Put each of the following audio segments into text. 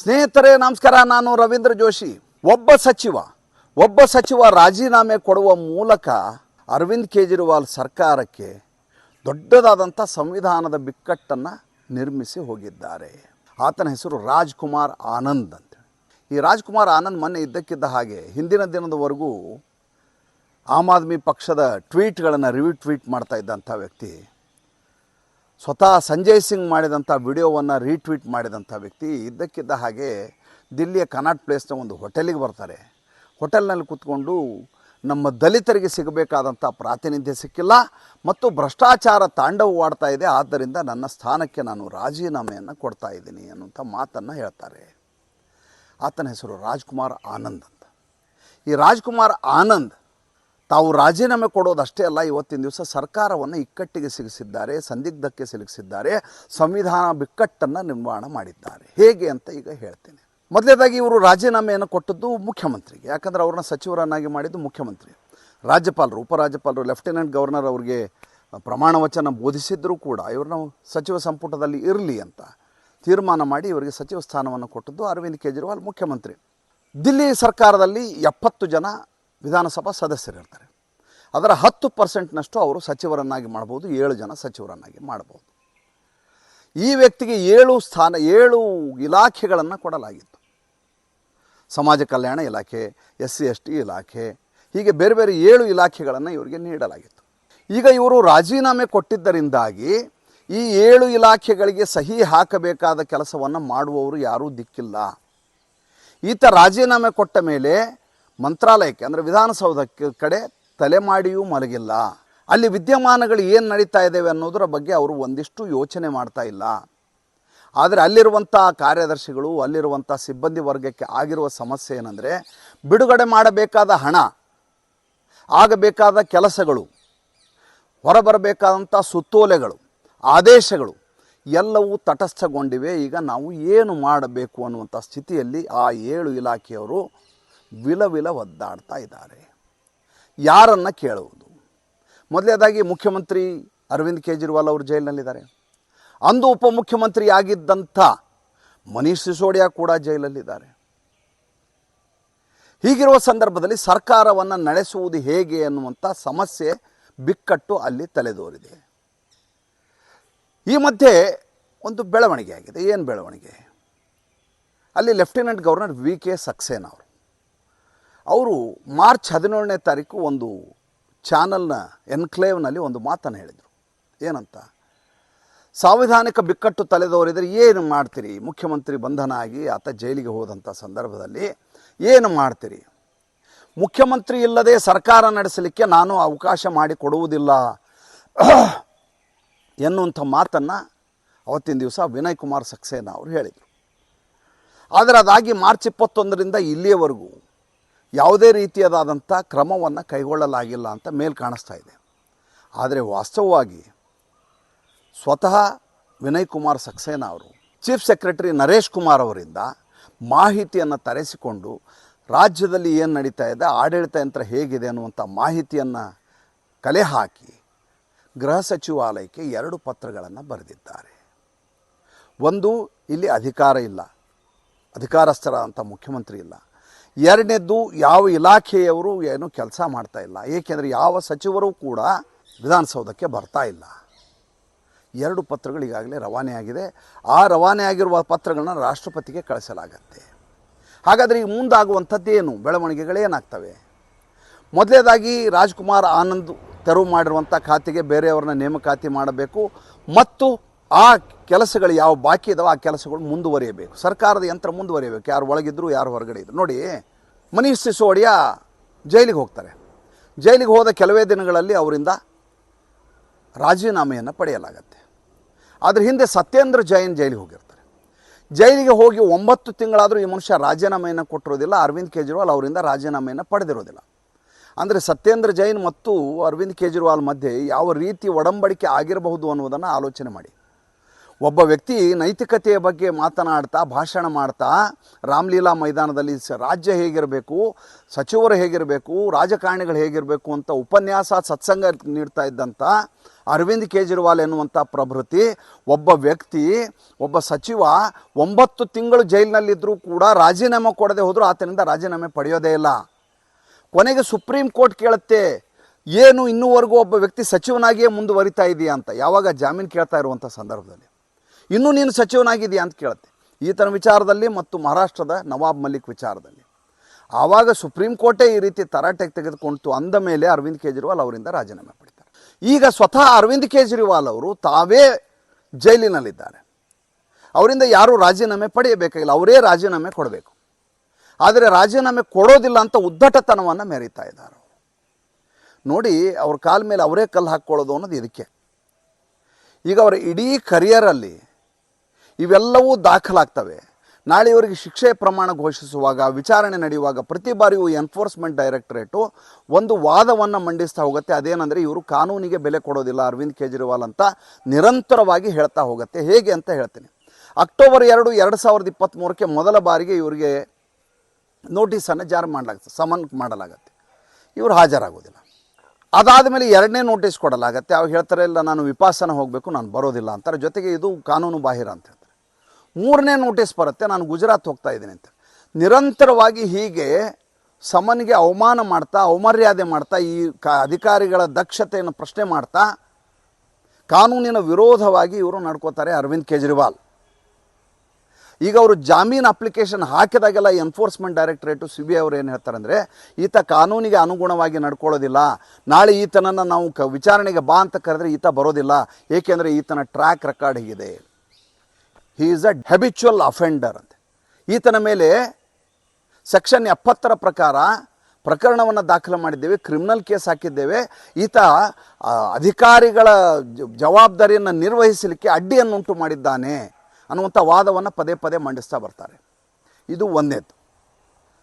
ಸ್ನೇಹಿತರೆ, ನಮಸ್ಕಾರ. ನಾನು ರವೀಂದ್ರ ಜೋಶಿ. ಒಬ್ಬ ಸಚಿವ ಒಬ್ಬ ಸಚಿವ ರಾಜೀನಾಮೆ ಕೊಡುವ ಮೂಲಕ ಅರವಿಂದ್ ಕೇಜ್ರಿವಾಲ್ ಸರ್ಕಾರಕ್ಕೆ ದೊಡ್ಡದಾದಂಥ ಸಂವಿಧಾನದ ಬಿಕ್ಕಟ್ಟನ್ನು ನಿರ್ಮಿಸಿ ಹೋಗಿದ್ದಾರೆ. ಆತನ ಹೆಸರು ರಾಜ್ಕುಮಾರ್ ಆನಂದ್ ಅಂತ ಈ ರಾಜ್ಕುಮಾರ್ ಆನಂದ್ ಮೊನ್ನೆ ಇದ್ದಕ್ಕಿದ್ದ ಹಾಗೆ ಹಿಂದಿನ ದಿನದವರೆಗೂ ಆಮ್ ಆದ್ಮಿ ಪಕ್ಷದ ಟ್ವೀಟ್ಗಳನ್ನು ರಿವ್ಯೂ ಟ್ವೀಟ್ ಮಾಡ್ತಾ ಇದ್ದಂಥ ವ್ಯಕ್ತಿ. ಸ್ವತಃ ಸಂಜಯ್ ಸಿಂಗ್ ಮಾಡಿದಂಥ ವಿಡಿಯೋವನ್ನು ರೀಟ್ವೀಟ್ ಮಾಡಿದಂಥ ವ್ಯಕ್ತಿ ಇದ್ದಕ್ಕಿದ್ದ ಹಾಗೆ ದಿಲ್ಲಿಯ ಕನಾಟ್ ಪ್ಲೇಸ್ನ ಒಂದು ಹೋಟೆಲಿಗೆ ಬರ್ತಾರೆ. ಹೋಟೆಲ್ನಲ್ಲಿ ಕೂತ್ಕೊಂಡು ನಮ್ಮ ದಲಿತರಿಗೆ ಸಿಗಬೇಕಾದಂಥ ಪ್ರಾತಿನಿಧ್ಯ ಸಿಕ್ಕಿಲ್ಲ ಮತ್ತು ಭ್ರಷ್ಟಾಚಾರ ತಾಂಡವವಾಡ್ತಾ ಇದೆ, ಆದ್ದರಿಂದ ನನ್ನ ಸ್ಥಾನಕ್ಕೆ ನಾನು ರಾಜೀನಾಮೆಯನ್ನು ಕೊಡ್ತಾ ಇದ್ದೀನಿ ಅನ್ನುವಂಥ ಮಾತನ್ನು ಹೇಳ್ತಾರೆ. ಆತನ ಹೆಸರು ರಾಜ್ಕುಮಾರ್ ಆನಂದ್ ಅಂತ. ಈ ರಾಜ್ಕುಮಾರ್ ಆನಂದ್ ತಾವು ರಾಜೀನಾಮೆ ಕೊಡೋದಷ್ಟೇ ಅಲ್ಲ, ಇವತ್ತಿನ ದಿವಸ ಸರ್ಕಾರವನ್ನು ಇಕ್ಕಟ್ಟಿಗೆ ಸಿಗಿಸಿದ್ದಾರೆ, ಸಂದಿಗ್ಧಕ್ಕೆ ಸಿಲುಕಿಸಿದ್ದಾರೆ, ಸಂವಿಧಾನ ಬಿಕ್ಕಟ್ಟನ್ನು ನಿರ್ಮಾಣ ಮಾಡಿದ್ದಾರೆ. ಹೇಗೆ ಅಂತ ಈಗ ಹೇಳ್ತೇನೆ. ಮೊದಲನೇದಾಗಿ ಇವರು ರಾಜೀನಾಮೆಯನ್ನು ಕೊಟ್ಟದ್ದು ಮುಖ್ಯಮಂತ್ರಿಗೆ, ಯಾಕಂದರೆ ಅವ್ರನ್ನ ಸಚಿವರನ್ನಾಗಿ ಮಾಡಿದ್ದು ಮುಖ್ಯಮಂತ್ರಿ. ರಾಜ್ಯಪಾಲರು, ಉಪರಾಜ್ಯಪಾಲರು, ಲೆಫ್ಟಿನೆಂಟ್ ಗವರ್ನರ್ ಅವರಿಗೆ ಪ್ರಮಾಣ ವಚನ ಬೋಧಿಸಿದ್ದರೂ ಕೂಡ ಇವ್ರನ್ನ ಸಚಿವ ಸಂಪುಟದಲ್ಲಿ ಇರಲಿ ಅಂತ ತೀರ್ಮಾನ ಮಾಡಿ ಇವರಿಗೆ ಸಚಿವ ಸ್ಥಾನವನ್ನು ಕೊಟ್ಟದ್ದು ಅರವಿಂದ್ ಕೇಜ್ರಿವಾಲ್ ಮುಖ್ಯಮಂತ್ರಿ. ದಿಲ್ಲಿ ಸರ್ಕಾರದಲ್ಲಿ ಎಪ್ಪತ್ತು ಜನ ವಿಧಾನಸಭಾ ಸದಸ್ಯರಿರ್ತಾರೆ ಅದರ ಹತ್ತು ಪರ್ಸೆಂಟ್ನಷ್ಟು ಅವರು ಸಚಿವರನ್ನಾಗಿ ಮಾಡ್ಬೋದು, ಏಳು ಜನ ಸಚಿವರನ್ನಾಗಿ ಮಾಡ್ಬೋದು. ಈ ವ್ಯಕ್ತಿಗೆ ಏಳು ಸ್ಥಾನ, ಏಳು ಇಲಾಖೆಗಳನ್ನು ಕೊಡಲಾಗಿತ್ತು. ಸಮಾಜ ಕಲ್ಯಾಣ ಇಲಾಖೆ, ಎಸ್ ಸಿ, ಎಸ್ ಟಿ ಇಲಾಖೆ, ಹೀಗೆ ಬೇರೆ ಬೇರೆ ಏಳು ಇಲಾಖೆಗಳನ್ನು ಇವರಿಗೆ ನೀಡಲಾಗಿತ್ತು. ಈಗ ಇವರು ರಾಜೀನಾಮೆ ಕೊಟ್ಟಿದ್ದರಿಂದಾಗಿ ಈ ಏಳು ಇಲಾಖೆಗಳಿಗೆ ಸಹಿ ಹಾಕಬೇಕಾದ ಕೆಲಸವನ್ನು ಮಾಡುವವರು ಯಾರೂ ದಿಕ್ಕಿಲ್ಲ. ಈತ ರಾಜೀನಾಮೆ ಕೊಟ್ಟ ಮೇಲೆ ಮಂತ್ರಾಲಯಕ್ಕೆ, ಅಂದರೆ ವಿಧಾನಸೌಧಕ್ಕೆ ಕಡೆ ತಲೆಮಾಡಿಯೂ ಮಲಗಿಲ್ಲ. ಅಲ್ಲಿ ವಿದ್ಯಮಾನಗಳು ಏನು ನಡೀತಾ ಇದ್ದಾವೆ ಅನ್ನೋದರ ಬಗ್ಗೆ ಅವರು ಒಂದಿಷ್ಟು ಯೋಚನೆ ಮಾಡ್ತಾ ಇಲ್ಲ. ಆದರೆ ಅಲ್ಲಿರುವಂಥ ಕಾರ್ಯದರ್ಶಿಗಳು ಅಲ್ಲಿರುವಂಥ ಸಿಬ್ಬಂದಿ ವರ್ಗಕ್ಕೆ ಆಗಿರುವ ಸಮಸ್ಯೆ ಏನಂದರೆ, ಬಿಡುಗಡೆ ಮಾಡಬೇಕಾದ ಹಣ, ಆಗಬೇಕಾದ ಕೆಲಸಗಳು ಹೊರಬರಬೇಕಾದಂಥ ಸುತ್ತೋಲೆಗಳು, ಆದೇಶಗಳು, ಎಲ್ಲವೂ ತಟಸ್ಥಗೊಂಡಿವೆ. ಈಗ ನಾವು ಏನು ಮಾಡಬೇಕು ಅನ್ನುವಂಥ ಸ್ಥಿತಿಯಲ್ಲಿ ಆ ಏಳು ಇಲಾಖೆಯವರು ವಿಲವಿಲ ಒದ್ದಾಡ್ತಾ ಇದ್ದಾರೆ. ಯಾರನ್ನು ಕೇಳುವುದು? ಮೊದಲನೇದಾಗಿ ಮುಖ್ಯಮಂತ್ರಿ ಅರವಿಂದ್ ಕೇಜ್ರಿವಾಲ್ ಅವರು ಜೈಲಿನಲ್ಲಿದ್ದಾರೆ. ಅಂದು ಉಪಮುಖ್ಯಮಂತ್ರಿ ಆಗಿದ್ದಂಥ ಮನೀಶ್ ಸಿಸೋಡಿಯಾ ಕೂಡ ಜೈಲಲ್ಲಿದ್ದಾರೆ. ಹೀಗಿರುವ ಸಂದರ್ಭದಲ್ಲಿ ಸರ್ಕಾರವನ್ನು ನಡೆಸುವುದು ಹೇಗೆ ಅನ್ನುವಂಥ ಸಮಸ್ಯೆ ಬಿಕ್ಕಟ್ಟು ಅಲ್ಲಿ ತಲೆದೋರಿದೆ. ಈ ಮಧ್ಯೆ ಒಂದು ಬೆಳವಣಿಗೆ ಆಗಿದೆ. ಏನು ಬೆಳವಣಿಗೆ? ಅಲ್ಲಿ lieutenant governor V K Saxena ಅವರು ಅವರು ಮಾರ್ಚ್ ಹದಿನೇಳನೇ ತಾರೀಕು ಒಂದು ಚಾನಲ್ನ ಎನ್ಕ್ಲೇವ್ನಲ್ಲಿ ಒಂದು ಮಾತನ್ನು ಹೇಳಿದರು. ಏನಂತ? ಸಾಂವಿಧಾನಿಕ ಬಿಕ್ಕಟ್ಟು ತಲೆದೋರಿದರೆ ಏನು ಮಾಡ್ತೀರಿ? ಮುಖ್ಯಮಂತ್ರಿ ಬಂಧನ ಆಗಿ ಆತ ಜೈಲಿಗೆ ಹೋದಂಥ ಸಂದರ್ಭದಲ್ಲಿ ಏನು ಮಾಡ್ತೀರಿ? ಮುಖ್ಯಮಂತ್ರಿ ಇಲ್ಲದೆ ಸರ್ಕಾರ ನಡೆಸಲಿಕ್ಕೆ ನಾನು ಅವಕಾಶ ಮಾಡಿಕೊಡುವುದಿಲ್ಲ ಎನ್ನುವಂಥ ಮಾತನ್ನು ಅವತ್ತಿನ ದಿವಸ ವಿನಯ್ ಕುಮಾರ್ ಸಕ್ಸೇನಾ ಅವರು ಹೇಳಿದರು. ಆದರೆ ಅದಾಗಿ ಮಾರ್ಚ್ ಇಪ್ಪತ್ತೊಂದರಿಂದ ಇಲ್ಲಿಯವರೆಗೂ ಯಾವುದೇ ರೀತಿಯದಾದಂಥ ಕ್ರಮವನ್ನು ಕೈಗೊಳ್ಳಲಾಗಿಲ್ಲ ಅಂತ ಮೇಲ್ ಕಾಣಿಸ್ತಾ ಇದೆ. ಆದರೆ ವಾಸ್ತವವಾಗಿ ಸ್ವತಃ ವಿನಯ್ ಕುಮಾರ್ ಸಕ್ಸೇನಾ ಅವರು, ಚೀಫ್ ಸೆಕ್ರೆಟರಿ ನರೇಶ್ ಕುಮಾರ್ ಅವರಿಂದ ಮಾಹಿತಿಯನ್ನು ತರಿಸಿಕೊಂಡು ರಾಜ್ಯದಲ್ಲಿ ಏನು ನಡೀತಾ ಇದೆ, ಆಡಳಿತ ಯಂತ್ರ ಹೇಗಿದೆ ಅನ್ನುವಂಥ ಮಾಹಿತಿಯನ್ನು ಕಲೆ ಹಾಕಿ ಗೃಹ ಸಚಿವಾಲಯಕ್ಕೆ ಎರಡು ಪತ್ರಗಳನ್ನು ಬರೆದಿದ್ದಾರೆ. ಒಂದು, ಇಲ್ಲಿ ಅಧಿಕಾರ ಇಲ್ಲ ಅಧಿಕಾರಸ್ಥರಾದಂಥ ಮುಖ್ಯಮಂತ್ರಿ ಇಲ್ಲ. ಎರಡನೇದ್ದು ಯಾವ ಇಲಾಖೆಯವರು ಏನು ಕೆಲಸ ಮಾಡ್ತಾ ಇಲ್ಲ. ಏಕೆಂದರೆ ಯಾವ ಸಚಿವರು ಕೂಡ ವಿಧಾನಸೌಧಕ್ಕೆ ಬರ್ತಾ ಇಲ್ಲ. ಎರಡು ಪತ್ರಗಳು ಈಗಾಗಲೇ ರವಾನೆ ಆಗಿದೆ. ಆ ರವಾನೆ ಆಗಿರುವ ಪತ್ರಗಳನ್ನ ರಾಷ್ಟ್ರಪತಿಗೆ ಕಳಿಸಲಾಗತ್ತೆ. ಹಾಗಾದರೆ ಈ ಮುಂದಾಗುವಂಥದ್ದೇನು ಬೆಳವಣಿಗೆಗಳೇನಾಗ್ತವೆ ಮೊದಲನೇದಾಗಿ ರಾಜ್ಕುಮಾರ್ ಆನಂದ್ ತೆರವು ಮಾಡಿರುವಂಥ ಖಾತೆಗೆ ಬೇರೆಯವ್ರನ್ನ ನೇಮಕಾತಿ ಮಾಡಬೇಕು. ಮತ್ತು ಆ ಕೆಲಸಗಳು ಯಾವ ಬಾಕಿ ಇದಾವೆ ಆ ಕೆಲಸಗಳು ಮುಂದುವರಿಯಬೇಕು. ಸರ್ಕಾರದ ಯಂತ್ರ ಮುಂದುವರಿಯಬೇಕು. ಯಾರು ಒಳಗಿದ್ರು, ಯಾರು ಹೊರಗಡೆ ಇದ್ರು ನೋಡಿ, ಮನೀಶ್ ಸಿಸೋಡಿಯಾ ಜೈಲಿಗೆ ಹೋಗ್ತಾರೆ. ಜೈಲಿಗೆ ಹೋದ ಕೆಲವೇ ದಿನಗಳಲ್ಲಿ ಅವರಿಂದ ರಾಜೀನಾಮೆಯನ್ನು ಪಡೆಯಲಾಗತ್ತೆ. ಅದ್ರ ಹಿಂದೆ ಸತ್ಯೇಂದ್ರ ಜೈನ್ ಜೈಲಿಗೆ ಹೋಗಿರ್ತಾರೆ. ಜೈಲಿಗೆ ಹೋಗಿ ಒಂಬತ್ತು ತಿಂಗಳಾದರೂ ಈ ಮನುಷ್ಯ ರಾಜೀನಾಮೆಯನ್ನು ಕೊಟ್ಟಿರೋದಿಲ್ಲ. ಅರವಿಂದ್ ಕೇಜ್ರಿವಾಲ್ ಅವರಿಂದ ರಾಜೀನಾಮೆಯನ್ನು ಪಡೆದಿರೋದಿಲ್ಲ. ಅಂದರೆ ಸತ್ಯೇಂದ್ರ ಜೈನ್ ಮತ್ತು ಅರವಿಂದ್ ಕೇಜ್ರಿವಾಲ್ ಮಧ್ಯೆ ಯಾವ ರೀತಿ ಒಡಂಬಡಿಕೆ ಆಗಿರಬಹುದು ಅನ್ನೋದನ್ನು ಆಲೋಚನೆ ಮಾಡಿ. ಒಬ್ಬ ವ್ಯಕ್ತಿ ನೈತಿಕತೆಯ ಬಗ್ಗೆ ಮಾತನಾಡ್ತಾ, ಭಾಷಣ ಮಾಡ್ತಾ, ರಾಮಲೀಲಾ ಮೈದಾನದಲ್ಲಿ ರಾಜ್ಯ ಹೇಗಿರಬೇಕು, ಸಚಿವರು ಹೇಗಿರಬೇಕು, ರಾಜಕಾರಣಿಗಳು ಹೇಗಿರಬೇಕು ಅಂತ ಉಪನ್ಯಾಸ ಸತ್ಸಂಗ ನೀಡ್ತಾ ಇದ್ದಂಥ ಅರವಿಂದ್ ಕೇಜ್ರಿವಾಲ್ ಎನ್ನುವಂಥ ಪ್ರಭೃತಿ, ಒಬ್ಬ ವ್ಯಕ್ತಿ, ಒಬ್ಬ ಸಚಿವ, ಒಂಬತ್ತು ತಿಂಗಳು ಜೈಲಿನಲ್ಲಿದ್ದರೂ ಕೂಡ ರಾಜೀನಾಮೆ ಕೊಡದೆ ಹೋದರೂ ಆತನಿಂದ ರಾಜೀನಾಮೆ ಪಡೆಯೋದೇ ಇಲ್ಲ. ಕೊನೆಗೆ ಸುಪ್ರೀಂ ಕೋರ್ಟ್ ಕೇಳುತ್ತೆ, ಏನು ಇನ್ನೂವರೆಗೂ ಒಬ್ಬ ವ್ಯಕ್ತಿ ಸಚಿವನಾಗಿಯೇ ಮುಂದುವರಿತಾ ಇದೆಯಾ ಅಂತ. ಯಾವಾಗ ಜಾಮೀನು ಕೇಳ್ತಾ ಇರುವಂಥ ಸಂದರ್ಭದಲ್ಲಿ. ಇನ್ನೂ ನೀನು ಸಚಿವನಾಗಿದೆಯಾ ಅಂತ ಕೇಳುತ್ತೆ. ಈತನ ವಿಚಾರದಲ್ಲಿ ಮತ್ತು ಮಹಾರಾಷ್ಟ್ರದ ನವಾಬ್ ಮಲ್ಲಿಕ್ ವಿಚಾರದಲ್ಲಿ. ಆವಾಗ ಸುಪ್ರೀಂ ಕೋರ್ಟೇ ಈ ರೀತಿ ತರಾಟೆಗೆ ತೆಗೆದುಕೊಂಡು ಅಂದ ಮೇಲೆ ಅರವಿಂದ್ ಕೇಜ್ರಿವಾಲ್ ಅವರಿಂದ ರಾಜೀನಾಮೆ ಪಡಿತಾರೆ ಈಗ ಸ್ವತಃ ಅರವಿಂದ್ ಕೇಜ್ರಿವಾಲ್ ಅವರು ತಾವೇ ಜೈಲಿನಲ್ಲಿದ್ದಾರೆ. ಅವರಿಂದ ಯಾರೂ ರಾಜೀನಾಮೆ ಪಡೆಯಬೇಕಾಗಿಲ್ಲ. ಅವರೇ ರಾಜೀನಾಮೆ ಕೊಡಬೇಕು. ಆದರೆ ರಾಜೀನಾಮೆ ಕೊಡೋದಿಲ್ಲ ಅಂತ ಉದ್ದಟತನವನ್ನು ಮೆರೀತಾ ಇದ್ದಾರೆ ನೋಡಿ, ಅವ್ರ ಕಾಲ ಮೇಲೆ ಅವರೇ ಕಲ್ಲು ಹಾಕ್ಕೊಳ್ಳೋದು ಅನ್ನೋದು ಇದಕ್ಕೆ. ಈಗ ಅವರ ಇಡೀ ಕರಿಯರಲ್ಲಿ ಇವೆಲ್ಲವೂ ದಾಖಲಾಗ್ತವೆ. ನಾಳೆ ಇವರಿಗೆ ಶಿಕ್ಷೆ ಪ್ರಮಾಣ ಘೋಷಿಸುವಾಗ, ವಿಚಾರಣೆ ನಡೆಯುವಾಗ ಪ್ರತಿ ಬಾರಿಯೂ ಎನ್ಫೋರ್ಸ್ಮೆಂಟ್ ಡೈರೆಕ್ಟರೇಟು ಒಂದು ವಾದವನ್ನು ಮಂಡಿಸ್ತಾ ಹೋಗುತ್ತೆ. ಅದೇನೆಂದರೆ ಇವರು ಕಾನೂನಿಗೆ ಬೆಲೆ ಕೊಡೋದಿಲ್ಲ, ಅರವಿಂದ್ ಕೇಜ್ರಿವಾಲ್ ಅಂತ ನಿರಂತರವಾಗಿ ಹೇಳ್ತಾ ಹೋಗುತ್ತೆ. ಹೇಗೆ ಅಂತ ಹೇಳ್ತೀನಿ. ಅಕ್ಟೋಬರ್ ಎರಡು ಎರಡು ಸಾವಿರದ ಇಪ್ಪತ್ತ್ಮೂರಕ್ಕೆ ಮೊದಲ ಬಾರಿಗೆ ಇವರಿಗೆ ನೋಟಿಸನ್ನು ಜಾರಿ ಮಾಡಲಾಗುತ್ತೆ, ಸಮನ್ ಮಾಡಲಾಗುತ್ತೆ. ಇವರು ಹಾಜರಾಗೋದಿಲ್ಲ. ಅದಾದ ಮೇಲೆ ಎರಡನೇ ನೋಟಿಸ್ ಕೊಡಲಾಗತ್ತೆ. ಅವ್ರು ಹೇಳ್ತಾರೆ, ಇಲ್ಲ, ನಾನು ವಿಪಾಸನ ಹೋಗಬೇಕು, ನಾನು ಬರೋದಿಲ್ಲ ಅಂತಾರೆ. ಜೊತೆಗೆ ಇದು ಕಾನೂನು ಬಾಹಿರ ಅಂತ ಮೂರನೇ ನೋಟಿಸ್ ಬರುತ್ತೆ, ನಾನು ಗುಜರಾತ್ ಹೋಗ್ತಾ ಇದ್ದೀನಿ ಅಂತ. ನಿರಂತರವಾಗಿ ಹೀಗೆ ಸಮನಿಗೆ ಅವಮಾನ ಮಾಡ್ತಾ ಅವಮರ್ಯಾದೆ ಮಾಡ್ತಾ, ಈ ಕ ಅಧಿಕಾರಿಗಳ ದಕ್ಷತೆಯನ್ನು ಪ್ರಶ್ನೆ ಮಾಡ್ತಾ, ಕಾನೂನಿನ ವಿರೋಧವಾಗಿ ಇವರು ನಡ್ಕೋತಾರೆ ಅರವಿಂದ್ ಕೇಜ್ರಿವಾಲ್. ಈಗ ಅವರು ಜಾಮೀನು application ಹಾಕಿದಾಗೆಲ್ಲ enforcement directorate C B I ಅವ್ರು ಏನು ಹೇಳ್ತಾರೆ ಅಂದರೆ ಈತ ಕಾನೂನಿಗೆ ಅನುಗುಣವಾಗಿ ನಡ್ಕೊಳ್ಳೋದಿಲ್ಲ, ನಾಳೆ ಈತನನ್ನು ನಾವು ಕ ವಿಚಾರಣೆಗೆ ಬಾ ಅಂತ ಕರೆದ್ರೆ ಈತ ಬರೋದಿಲ್ಲ, ಏಕೆಂದರೆ ಈತನ ಟ್ರ್ಯಾಕ್ ರೆಕಾರ್ಡ್ ಹೀಗಿದೆ. He is a habitual offender ಅಂತ. ಈತನ ಮೇಲೆ ಸೆಕ್ಷನ್ ಎಪ್ಪತ್ತರ ಪ್ರಕಾರ ಪ್ರಕರಣವನ್ನು ದಾಖಲು ಮಾಡಿದ್ದೇವೆ ಕ್ರಿಮಿನಲ್ ಕೇಸ್ ಹಾಕಿದ್ದೇವೆ. ಈತ ಅಧಿಕಾರಿಗಳ ಜವಾಬ್ದಾರಿಯನ್ನು ನಿರ್ವಹಿಸಲಿಕ್ಕೆ ಅಡ್ಡಿಯನ್ನುಂಟು ಮಾಡಿದ್ದಾನೆ ಅನ್ನುವಂಥ ವಾದವನ್ನು ಪದೇ ಪದೇ ಮಂಡಿಸ್ತಾ ಬರ್ತಾರೆ. ಇದು ಒಂದೇದು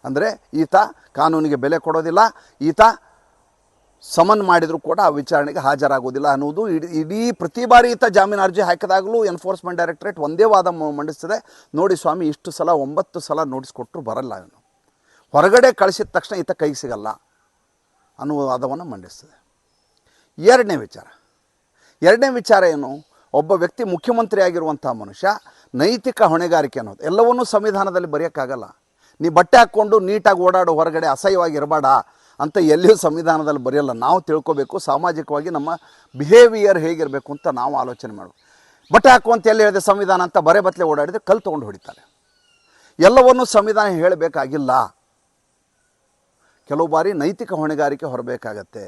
ಅಂದರೆ ಈತ ಕಾನೂನಿಗೆ ಬೆಲೆ ಕೊಡೋದಿಲ್ಲ. ಈತ ಸಮನ್ ಮಾಡಿದರೂ ಕೂಡ ಆ ವಿಚಾರಣೆಗೆ ಹಾಜರಾಗೋದಿಲ್ಲ ಅನ್ನೋದು ಇಡೀ ಇಡೀ ಪ್ರತಿ ಬಾರಿ ಈತ ಜಾಮೀನು ಅರ್ಜಿ ಹಾಕಿದಾಗಲೂ ಎನ್ಫೋರ್ಸ್ಮೆಂಟ್ ಡೈರೆಕ್ಟರೇಟ್ ಒಂದೇ ವಾದ ಮಂಡಿಸ್ತದೆ. ನೋಡಿ ಸ್ವಾಮಿ, ಇಷ್ಟು ಸಲ, ಒಂಬತ್ತು ಸಲ ನೋಟಿಸ್ ಕೊಟ್ಟರು ಬರಲ್ಲ ಇವನು. ಹೊರಗಡೆ ಕಳಿಸಿದ ತಕ್ಷಣ ಈತ ಕೈಗೆ ಸಿಗಲ್ಲ ಅನ್ನುವ ವಾದವನ್ನು ಮಂಡಿಸ್ತದೆ. ಎರಡನೇ ವಿಚಾರ. ಎರಡನೇ ವಿಚಾರ ಏನು? ಒಬ್ಬ ವ್ಯಕ್ತಿ ಮುಖ್ಯಮಂತ್ರಿ ಆಗಿರುವಂಥ ಮನುಷ್ಯ, ನೈತಿಕ ಹೊಣೆಗಾರಿಕೆ ಅನ್ನೋದು, ಎಲ್ಲವನ್ನೂ ಸಂವಿಧಾನದಲ್ಲಿ ಬರೆಯೋಕ್ಕಾಗಲ್ಲ. ನೀ ಬಟ್ಟೆ ಹಾಕ್ಕೊಂಡು ನೀಟಾಗಿ ಓಡಾಡು, ಹೊರಗಡೆ ಅಸಹ್ಯವಾಗಿ ಇರಬೇಡ. ಅಂತ ಎಲ್ಲಿಯೂ ಸಂವಿಧಾನದಲ್ಲಿ ಬರೆಯಲ್ಲ. ನಾವು ತಿಳ್ಕೊಬೇಕು, ಸಾಮಾಜಿಕವಾಗಿ ನಮ್ಮ ಬಿಹೇವಿಯರ್ ಹೇಗಿರಬೇಕು ಅಂತ ನಾವು ಆಲೋಚನೆ ಮಾಡಬೇಕು ಬಟ್ಟೆ ಹಾಕುವಂತ ಎಲ್ಲಿ ಹೇಳಿದೆ ಸಂವಿಧಾನ ಅಂತ ಬರೆ ಬತ್ತಲೆ ಓಡಾಡಿದ್ರೆ ಕಲ್ ತೊಗೊಂಡು ಹೊಡಿತಾರೆ. ಎಲ್ಲವನ್ನೂ ಸಂವಿಧಾನ ಹೇಳಬೇಕಾಗಿಲ್ಲ. ಕೆಲವು ಬಾರಿ ನೈತಿಕ ಹೊಣೆಗಾರಿಕೆ ಹೊರಬೇಕಾಗತ್ತೆ.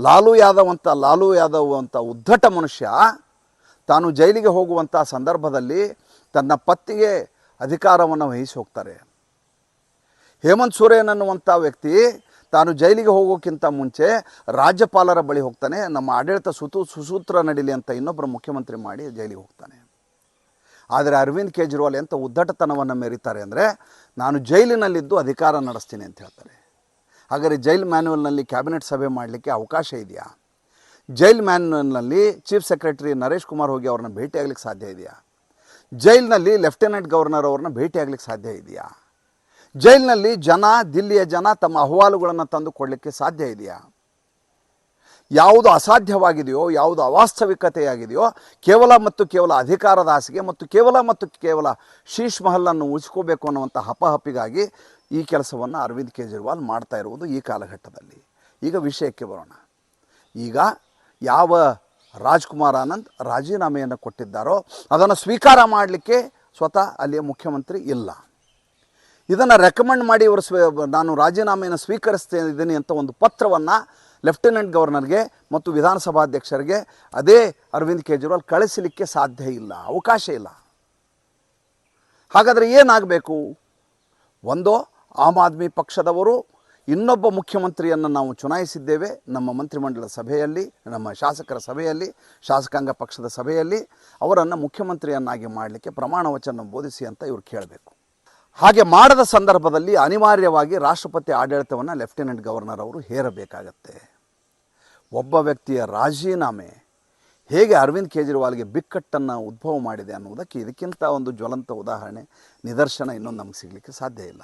ಲಾಲು ಯಾದವ್ ಅಂತ, ಲಾಲು ಯಾದವ್ ಅಂತ ಉದ್ದಟ ಮನುಷ್ಯ ತಾನು ಜೈಲಿಗೆ ಹೋಗುವಂಥ ಸಂದರ್ಭದಲ್ಲಿ ತನ್ನ ಪತ್ತಿಗೆ ಅಧಿಕಾರವನ್ನು ವಹಿಸಿ ಹೋಗ್ತಾರೆ. ಹೇಮಂತ್ ಸೊರೇನ್ ಅನ್ನುವಂಥ ವ್ಯಕ್ತಿ ತಾನು ಜೈಲಿಗೆ ಹೋಗೋಕ್ಕಿಂತ ಮುಂಚೆ ರಾಜ್ಯಪಾಲರ ಬಳಿ ಹೋಗ್ತಾನೆ, ನಮ್ಮ ಆಡಳಿತ ಸುತು, ಸುಸೂತ್ರ ನಡೀಲಿ ಅಂತ ಇನ್ನೊಬ್ಬರು ಮುಖ್ಯಮಂತ್ರಿ ಮಾಡಿ ಜೈಲಿಗೆ ಹೋಗ್ತಾನೆ. ಆದರೆ ಅರವಿಂದ್ ಕೇಜ್ರಿವಾಲ್ ಎಂಥ ಉದ್ದಟತನವನ್ನು ಮೆರೀತಾರೆ ಅಂದರೆ, ನಾನು ಜೈಲಿನಲ್ಲಿದ್ದು ಅಧಿಕಾರ ನಡೆಸ್ತೀನಿ ಅಂತ ಹೇಳ್ತಾರೆ. ಹಾಗಾದರೆ ಜೈಲ್ ಮ್ಯಾನ್ಯುವಲ್ನಲ್ಲಿ ಕ್ಯಾಬಿನೆಟ್ ಸಭೆ ಮಾಡಲಿಕ್ಕೆ ಅವಕಾಶ ಇದೆಯಾ? ಜೈಲ್ ಮ್ಯಾನ್ಯುವಲ್ನಲ್ಲಿ ಚೀಫ್ ಸೆಕ್ರೆಟರಿ ನರೇಶ್ ಕುಮಾರ್ ಹೋಗಿ ಅವ್ರನ್ನ ಭೇಟಿಯಾಗಲಿಕ್ಕೆ ಸಾಧ್ಯ ಇದೆಯಾ? ಜೈಲ್ನಲ್ಲಿ ಲೆಫ್ಟಿನೆಂಟ್ ಗವರ್ನರ್ ಅವ್ರನ್ನ ಭೇಟಿಯಾಗಲಿಕ್ಕೆ ಸಾಧ್ಯ ಇದೆಯಾ? ಜೈಲಿನಲ್ಲಿ ಜನ, ದಿಲ್ಲಿಯ ಜನ ತಮ್ಮ ಅಹವಾಲುಗಳನ್ನು ತಂದು ಕೊಡಲಿಕ್ಕೆ ಸಾಧ್ಯ ಇದೆಯಾ? ಯಾವುದು ಅಸಾಧ್ಯವಾಗಿದೆಯೋ, ಯಾವುದು ಅವಾಸ್ತವಿಕತೆಯಾಗಿದೆಯೋ, ಕೇವಲ ಮತ್ತು ಕೇವಲ ಅಧಿಕಾರದ ಆಸೆಗೆ ಮತ್ತು ಕೇವಲ ಮತ್ತು ಕೇವಲ ಶೀಶ್ ಮಹಲನ್ನು ಉಳಿಸ್ಕೋಬೇಕು ಅನ್ನುವಂಥ ಹಪಹಪ್ಪಿಗಾಗಿ ಈ ಕೆಲಸವನ್ನು ಅರವಿಂದ್ ಕೇಜ್ರಿವಾಲ್ ಮಾಡ್ತಾ ಇರುವುದು ಈ ಕಾಲಘಟ್ಟದಲ್ಲಿ. ಈಗ ವಿಷಯಕ್ಕೆ ಬರೋಣ. ಈಗ ಯಾವ ರಾಜ್ಕುಮಾರ್ ಆನಂದ್ ರಾಜೀನಾಮೆಯನ್ನು ಕೊಟ್ಟಿದ್ದಾರೋ, ಅದನ್ನು ಸ್ವೀಕಾರ ಮಾಡಲಿಕ್ಕೆ ಸ್ವತಃ ಅಲ್ಲಿಯ ಮುಖ್ಯಮಂತ್ರಿ ಇಲ್ಲ. ಇದನ್ನು ರೆಕಮೆಂಡ್ ಮಾಡಿ ಇವರು ಸ್ವ ನಾನು ರಾಜೀನಾಮೆಯನ್ನು ಸ್ವೀಕರಿಸ್ತಿದ್ದೀನಿ ಅಂತ ಒಂದು ಪತ್ರವನ್ನು ಲೆಫ್ಟಿನೆಂಟ್ ಗವರ್ನರ್ಗೆ ಮತ್ತು ವಿಧಾನಸಭಾಧ್ಯಕ್ಷರಿಗೆ ಅದೇ ಅರವಿಂದ್ ಕೇಜ್ರಿವಾಲ್ ಕಳಿಸಲಿಕ್ಕೆ ಸಾಧ್ಯ ಇಲ್ಲ, ಅವಕಾಶ ಇಲ್ಲ. ಹಾಗಾದರೆ ಏನಾಗಬೇಕು? ಒಂದೋ ಆಮ್ ಆದ್ಮಿ ಪಕ್ಷದವರು, ಇನ್ನೊಬ್ಬ ಮುಖ್ಯಮಂತ್ರಿಯನ್ನು ನಾವು ಚುನಾಯಿಸಿದ್ದೇವೆ ನಮ್ಮ ಮಂತ್ರಿಮಂಡಲ ಸಭೆಯಲ್ಲಿ, ನಮ್ಮ ಶಾಸಕರ ಸಭೆಯಲ್ಲಿ, ಶಾಸಕಾಂಗ ಪಕ್ಷದ ಸಭೆಯಲ್ಲಿ, ಅವರನ್ನು ಮುಖ್ಯಮಂತ್ರಿಯನ್ನಾಗಿ ಮಾಡಲಿಕ್ಕೆ ಪ್ರಮಾಣ ವಚನ ಬೋಧಿಸಿ ಅಂತ ಇವ್ರು ಕೇಳಬೇಕು. ಹಾಗೆ ಮಾಡದ ಸಂದರ್ಭದಲ್ಲಿ ಅನಿವಾರ್ಯವಾಗಿ ರಾಷ್ಟ್ರಪತಿ ಆಡಳಿತವನ್ನು ಲೆಫ್ಟಿನೆಂಟ್ ಗವರ್ನರ್ ಅವರು ಹೇರಬೇಕಾಗತ್ತೆ. ಒಬ್ಬ ವ್ಯಕ್ತಿಯ ರಾಜೀನಾಮೆ ಹೇಗೆ ಅರವಿಂದ್ ಕೇಜ್ರಿವಾಲ್ಗೆ ಬಿಕ್ಕಟ್ಟನ್ನು ಉದ್ಭವ ಮಾಡಿದೆ ಅನ್ನುವುದಕ್ಕೆ ಇದಕ್ಕಿಂತ ಒಂದು ಜ್ವಲಂತ ಉದಾಹರಣೆ, ನಿದರ್ಶನ ಇನ್ನೊಂದು ನಮ್ಗೆ ಸಿಗಲಿಕ್ಕೆ ಸಾಧ್ಯ ಇಲ್ಲ.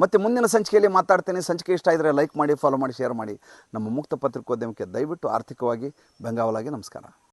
ಮತ್ತು ಮುಂದಿನ ಸಂಚಿಕೆಯಲ್ಲಿ ಮಾತಾಡ್ತೇನೆ. ಸಂಚಿಕೆ ಇಷ್ಟ ಇದ್ದರೆ ಲೈಕ್ ಮಾಡಿ, ಫಾಲೋ ಮಾಡಿ, ಶೇರ್ ಮಾಡಿ. ನಮ್ಮ ಮುಕ್ತ ಪತ್ರಿಕೋದ್ಯಮಕ್ಕೆ ದಯವಿಟ್ಟು ಆರ್ಥಿಕವಾಗಿ ಬೆಂಗಾವಲಾಗಿ ನಮಸ್ಕಾರ.